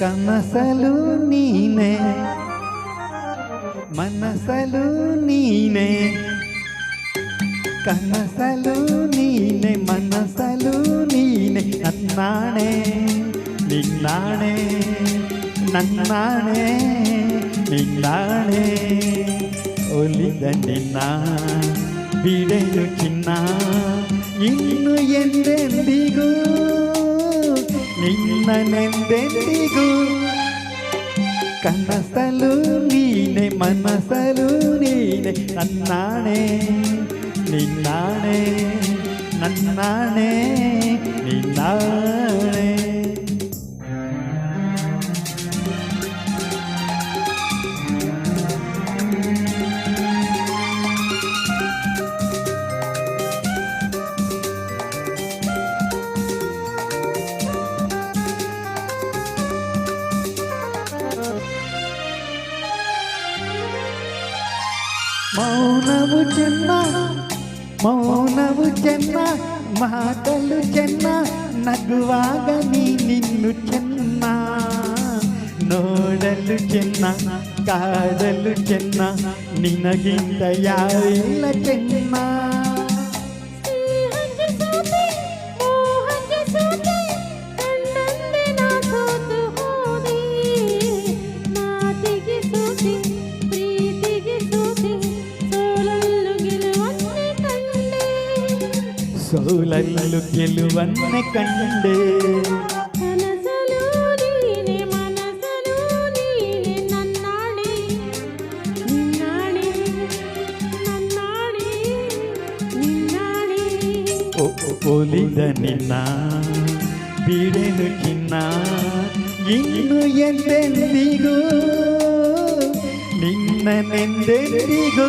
ಕನಸಲು ನೀನೆ ಮನಸಲು ನೀನೆ ಕನಸಲು ನೀನೆ ಮನಸಲು ನೀನೆ ನನ್ನಾಣೆ ನಿನ್ನಾಣೆ ನನ್ನಾಣೆ ನಿನ್ನಾಣೆ ಒಲಿದ ನಿನ್ನ ಬಿಡೆಯು ಚಿನ್ನ ಇನ್ನು ಎಂದೆಂದಿಗೂ ನಿನ್ನನೆಂದೆಂದಿಗೂ ಕನಸಲು ನೀನೆ ಮನಸಲು ನೀನೆ ನನ್ನಾಣೆ ನಿನ್ನಾಣೆ ನನ್ನಾಣೆ ನಿನ್ನಾಣೆ మౌనము చెన్న మౌనము చెన్న మాటలు చెన్న ನಗುವಾಗ ನೀ ನಿನ್ನು ಚೆನ್ನ ನೋಡಲು ಚೆನ್ನ ಕಾಡಲು ಚೆನ್ನ ನಿನಗಿಂತ ಯಾರಿಲ್ಲ ಚೆನ್ನ ನನ್ನಾಣೆ ನಿನ್ನಾಣೆ ಒ- ಒಲಿದ ನಿನ್ನ ಬಿಡೆನು ಚಿನ್ನ ಇನ್ನು ಎಂದೆಂದಿಗೂ ನಿನ್ನನೆಂದೆಂದಿಗೂ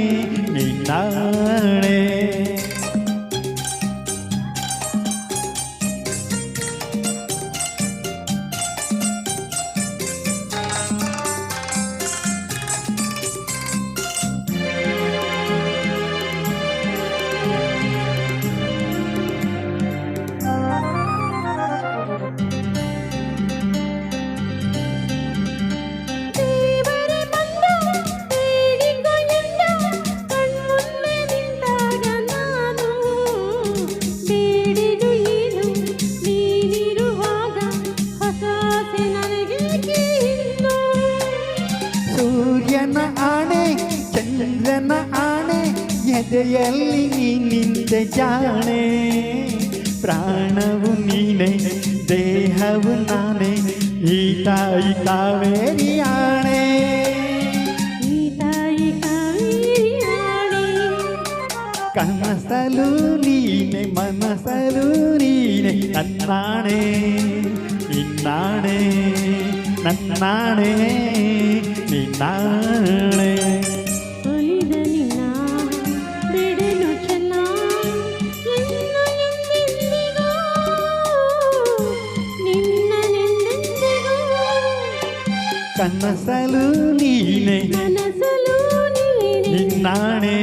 ಚಂದ್ರನ ಆಣೆ ಎದೆಯಲ್ಲಿ ನೀ ನಿಂತ ಜಾಣೆ ಪ್ರಾಣವು ನೀನೆ ದೇಹವು ನಾನೇ ಈ ತಾಯಿ ಕಾವೇರಿ ಆಣೆ ಈ ತಾಯಿ ಕಾವೇರಿ ಆಣೆ ಕನಸಲು ನೀನೆ ಮನಸಲು ನೀನೆ ನನ್ನಾಣೆ ನಿನ್ನಾಣೆ ನನ್ನಾಣೆ ನಿನ್ನಾಣೆ ಕನಸಲು ನೀನೆ. ಕನಸಲು ನಿನ್ನಾಣೆ.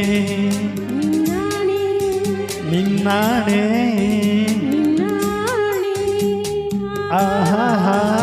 ನಿನ್ನಾಣೆ. ಆಹಾ